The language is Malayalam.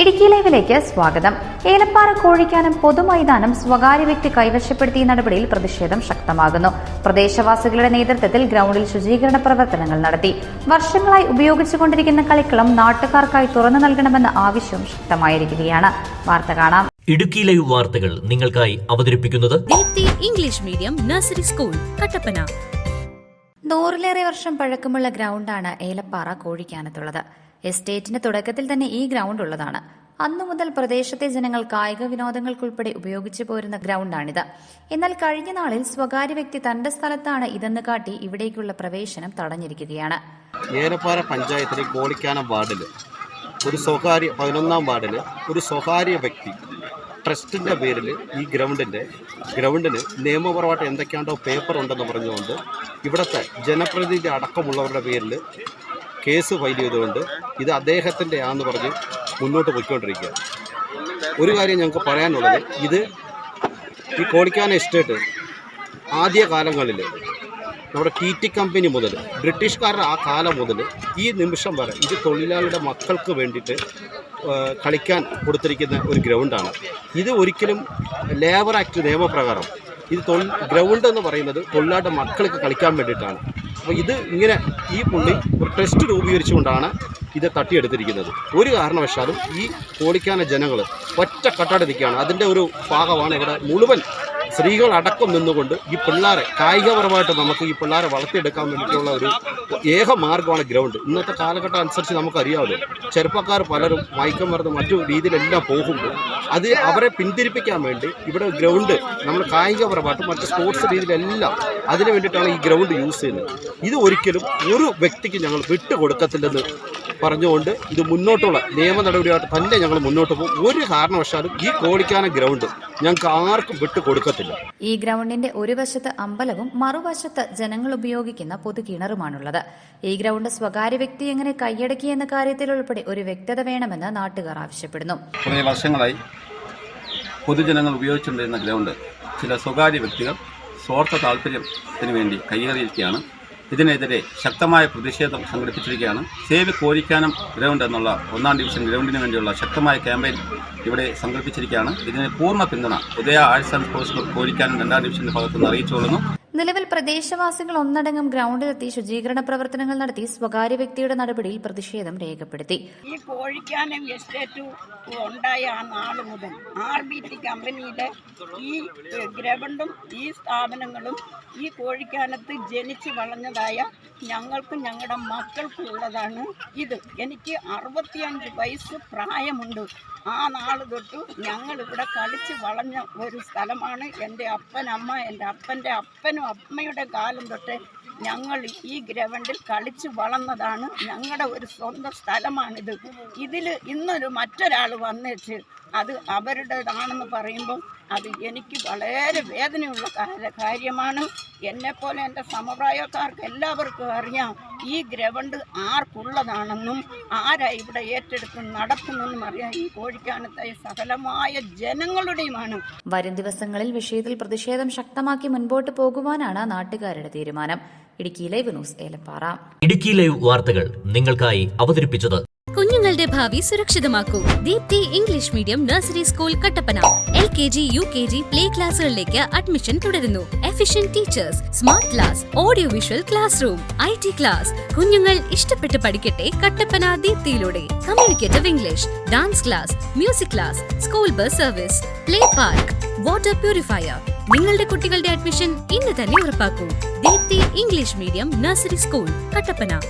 ഇടുക്കി ലൈവിലേക്ക് സ്വാഗതം. ഏലപ്പാറ കോഴിക്കാനം പൊതുമൈതാനം സ്വകാര്യ വ്യക്തി കൈവശപ്പെടുത്തിയ നടപടിയിൽ പ്രതിഷേധം ശക്തമാകുന്നു. പ്രദേശവാസികളുടെ നേതൃത്വത്തിൽ ഗ്രൗണ്ടിൽ ശുചീകരണ പ്രവർത്തനങ്ങൾ നടത്തി. വർഷങ്ങളായി ഉപയോഗിച്ചുകൊണ്ടിരിക്കുന്ന കളിക്കളം നാട്ടുകാർക്കായി തുറന്നു നൽകണമെന്ന ആവശ്യം ശക്തമായിരിക്കുകയാണ്. വാർത്ത കാണാം. ഇടുക്കി ലൈവ് വാർത്തകൾ നിങ്ങൾക്കായി അവതരിപ്പിക്കുന്നത് Deepti English medium nursery school Kattappana. നൂറിലേറെ വർഷം പഴക്കമുള്ള ഗ്രൗണ്ടാണ് ഏലപ്പാറ കോഴിക്കാനത്തുള്ളത്. എസ്റ്റേറ്റിന്റെ തുടക്കത്തിൽ തന്നെ ഈ ഗ്രൗണ്ട് ഉള്ളതാണ്. അന്നു മുതൽ പ്രദേശത്തെ ജനങ്ങൾ കായിക വിനോദങ്ങൾക്കുൾപ്പെടെ ഉപയോഗിച്ചു പോരുന്ന ഗ്രൗണ്ടാണിത് എന്നാൽ കഴിഞ്ഞ നാളിൽ സ്വകാര്യ വ്യക്തി തന്റെ സ്ഥലത്താണ് ഇതെന്ന് കാട്ടി ഇവിടേക്കുള്ള പ്രവേശനം തടഞ്ഞിരിക്കുകയാണ്. ഏലപ്പാറ പഞ്ചായത്തിലെ കോളിക്കാനം വാർഡിൽ ഒരു സ്വകാര്യ പതിനൊന്നാം വാർഡിൽ ഒരു സ്വകാര്യ വ്യക്തി ട്രസ്റ്റിന്റെ പേരിൽ ഈ ഗ്രൗണ്ടിന്റെ ഗ്രൗണ്ടിന് നിയമപരമായിട്ട് എന്തൊക്കെയാണ്ടോ പേപ്പർ ഉണ്ടെന്ന് പറഞ്ഞുകൊണ്ട് ഇവിടുത്തെ ജനപ്രതിനിധി അടക്കമുള്ളവരുടെ പേരിൽ കേസ് ഫയൽ ചെയ്തുകൊണ്ട് ഇത് അദ്ദേഹത്തിന്റെ ആണെന്ന് പറഞ്ഞ് മുന്നോട്ട് പോയിക്കൊണ്ടിരിക്കുക. ഒരു കാര്യം ഞങ്ങൾക്ക് പറയാനുള്ളത് ഇത് ഈ കോളിക്കാന എസ്റ്റേറ്റ് ആദ്യ കാലങ്ങളിൽ നമ്മുടെ ടി ടി കമ്പനി മുതൽ ബ്രിട്ടീഷുകാരുടെ ആ കാലം മുതൽ ഈ നിമിഷം വരെ ഇത് തൊഴിലാളിയുടെ മക്കൾക്ക് വേണ്ടിയിട്ട് കളിക്കാൻ കൊടുത്തിരിക്കുന്ന ഒരു ഗ്രൗണ്ടാണ്. ഇത് ഒരിക്കലും ലേബർ ആക്ട് നിയമപ്രകാരം ഇത് തൊഴിൽ ഗ്രൗണ്ട് എന്ന് പറയുന്നത് തൊഴിലാളിയുടെ മക്കൾക്ക് കളിക്കാൻ വേണ്ടിയിട്ടാണ്. അപ്പോൾ ഇത് ഇങ്ങനെ ഈ പുള്ളി ഒരു ടെസ്റ്റ് രൂപീകരിച്ചുകൊണ്ടാണ് ഇത് തട്ടിയെടുത്തിരിക്കുന്നത്. ഒരു കാരണവശാലും ഈ കോളിക്കാന ജനങ്ങൾ ഒറ്റ കട്ടാട് നിൽക്കുകയാണ് അതിന്റെ ഒരു ഭാഗമാണ് ഇവിടെ മുഴുവൻ സ്ത്രീകളടക്കം നിന്നുകൊണ്ട് ഈ പിള്ളേരെ കായികപരമായിട്ട് നമുക്ക് ഈ പിള്ളേരെ വളർത്തിയെടുക്കാൻ വേണ്ടിയിട്ടുള്ള ഒരു ഏക മാർഗമാണ് ഗ്രൗണ്ട് ഇന്നത്തെ കാലഘട്ടം അനുസരിച്ച് നമുക്കറിയാമല്ലോ. ചെറുപ്പക്കാർ പലരും മയക്കം മറന്ന് മറ്റു രീതിയിലെല്ലാം പോകുമ്പോൾ അത് അവരെ പിന്തിരിപ്പിക്കാൻ വേണ്ടി ഇവിടെ ഗ്രൗണ്ട് നമ്മൾ കായികപരമായിട്ട് മറ്റ് സ്പോർട്സ് രീതിയിലെല്ലാം അതിനു വേണ്ടിയിട്ടാണ് ഈ ഗ്രൗണ്ട് യൂസ് ചെയ്യുന്നത്. ഇത് ഒരിക്കലും ഒരു വ്യക്തിക്ക് ഞങ്ങൾ വിട്ടുകൊടുക്കത്തില്ലെന്ന് പറഞ്ഞുകൊണ്ട് ഇത് മുന്നോട്ടുള്ള നിയമ നടപടിയായിട്ട് തന്നെ ഞങ്ങൾ മുന്നോട്ട് പോകും. ഒരു കാരണവശാലും ഈ കോടിക്കാന ഗ്രൗണ്ട് ഞങ്ങൾക്ക് ആർക്കും വിട്ടു കൊടുക്കത്തില്ല. ഈ ഗ്രൗണ്ടിന്റെ ഒരു വശത്ത് അമ്പലവും മറുവശത്ത് ജനങ്ങൾ ഉപയോഗിക്കുന്ന പൊതുകിണറുമാണുള്ളത്. ഈ ഗ്രൗണ്ട് സ്വകാര്യ വ്യക്തി എങ്ങനെ കൈയടക്കി എന്ന കാര്യത്തിൽ ഉൾപ്പെടെ ഒരു വ്യക്തത വേണമെന്ന് നാട്ടുകാർ ആവശ്യപ്പെടുന്നു. കുറേ വർഷങ്ങളായി പൊതുജനങ്ങൾ ഉപയോഗിച്ചുകൊണ്ടിരുന്ന ഗ്രൗണ്ട് ചില സ്വകാര്യ വ്യക്തികൾ സ്വാർത്ഥ താല്പര്യത്തിന് വേണ്ടി കയ്യേറിയിരിക്കുകയാണ് ഇതിനെതിരെ ശക്തമായ പ്രതിഷേധം സംഘടിപ്പിച്ചിരിക്കുകയാണ്. സേവ് കോരിക്കാനം ഗ്രൗണ്ട് എന്നുള്ള ഒന്നാം ഡിവിഷൻ ഗ്രൗണ്ടിന് വേണ്ടിയുള്ള ശക്തമായ ക്യാമ്പയിൻ ഇവിടെ സംഘടിപ്പിച്ചിരിക്കുകയാണ്. ഇതിന് പൂർണ പിന്തുണ Udaya arts and sports club Korikkanam രണ്ടാം ഡിവിഷന്റെ ഭാഗത്തുനിന്ന് അറിയിച്ചുകൊള്ളുന്നു. നിലവിൽ പ്രദേശവാസികൾ ഒന്നടങ്കം ഗ്രൗണ്ടിലെത്തി ശുചീകരണ പ്രവർത്തനങ്ങൾ നടത്തി സ്വകാര്യ വ്യക്തിയുടെ നടപടിയിൽ പ്രതിഷേധം രേഖപ്പെടുത്തി. ഈ കോഴിക്കാനം എസ്റ്റേറ്റ് ഉണ്ടായ ആ നാൾ മുതൽ ആർ ബി ടി കമ്പനിയുടെ ഈ ഗ്രൗണ്ടും ഈ സ്ഥാപനങ്ങളും ഈ കോഴിക്കാനത്ത് ജനിച്ചു വളഞ്ഞതായ ഞങ്ങൾക്കും ഞങ്ങളുടെ മക്കൾക്കും ഉള്ളതാണ് ഇത്. എനിക്ക് അറുപത്തിയഞ്ച് വയസ്സ് പ്രായമുണ്ട്. ആ നാൾ തൊട്ട് ഞങ്ങൾ ഇവിടെ കളിച്ച് വളഞ്ഞ ഒരു സ്ഥലമാണ്. എന്റെ അപ്പൻ അമ്മ എന്റെ അപ്പന്റെ അപ്പനും അമ്മയുടെ കാലം തൊട്ട് ഞങ്ങൾ ഈ ഗ്രൗണ്ടിൽ കളിച്ച് വളർന്നതാണ്. ഞങ്ങളുടെ ഒരു സ്വന്തം സ്ഥലമാണിത്. ഇതിൽ ഇന്നൊരു മറ്റൊരാൾ വന്നിട്ട് അത് അവരുടേതാണെന്ന് പറയുമ്പോൾ അത് എനിക്ക് വളരെ വേദനയുള്ള കാര- കാര്യമാണ്. എന്നെപ്പോലെ എന്റെ സമപ്രായക്കാർക്ക് എല്ലാവർക്കും അറിയാം ഈ ഗ്രൗണ്ട് ആർക്കുള്ളതാണെന്നും ആരാ ഇവിടെ ഏറ്റെടുത്ത് നടത്തുന്നെന്നും അറിയാം. ഈ കോഴിക്കാനത്തെ സകലമായ ജനങ്ങളുടെയുമാണ്. വരും ദിവസങ്ങളിൽ വിഷയത്തിൽ പ്രതിഷേധം ശക്തമാക്കി മുൻപോട്ട് പോകുവാനാണ് നാട്ടുകാരുടെ തീരുമാനം. Idukki live news Elappara. Idukki live വാർത്തകൾ നിങ്ങൾക്കായി അവതരിപ്പിച്ചത് കുഞ്ഞുങ്ങളുടെ ഭാവി സുരക്ഷിതമാക്കൂ. Deepti English medium nursery school Kattappana. L K G U K G play ക്ലാസുകളിലേക്ക് admission തുടരുന്നു. Efficient teachers smart class audio visual class room I T class. കുഞ്ഞുങ്ങൾ ഇഷ്ടപ്പെട്ട് പഠിക്കട്ടെ Kattappana ദീപ്തിയിലൂടെ. Communicative English dance class music class school bus service play park water purifier. നിങ്ങളുടെ കുട്ടികളുടെ അഡ്മിഷൻ ഇന്ന് തന്നെ ഉറപ്പാക്കൂ. Deepti English medium nursery school Kattappana.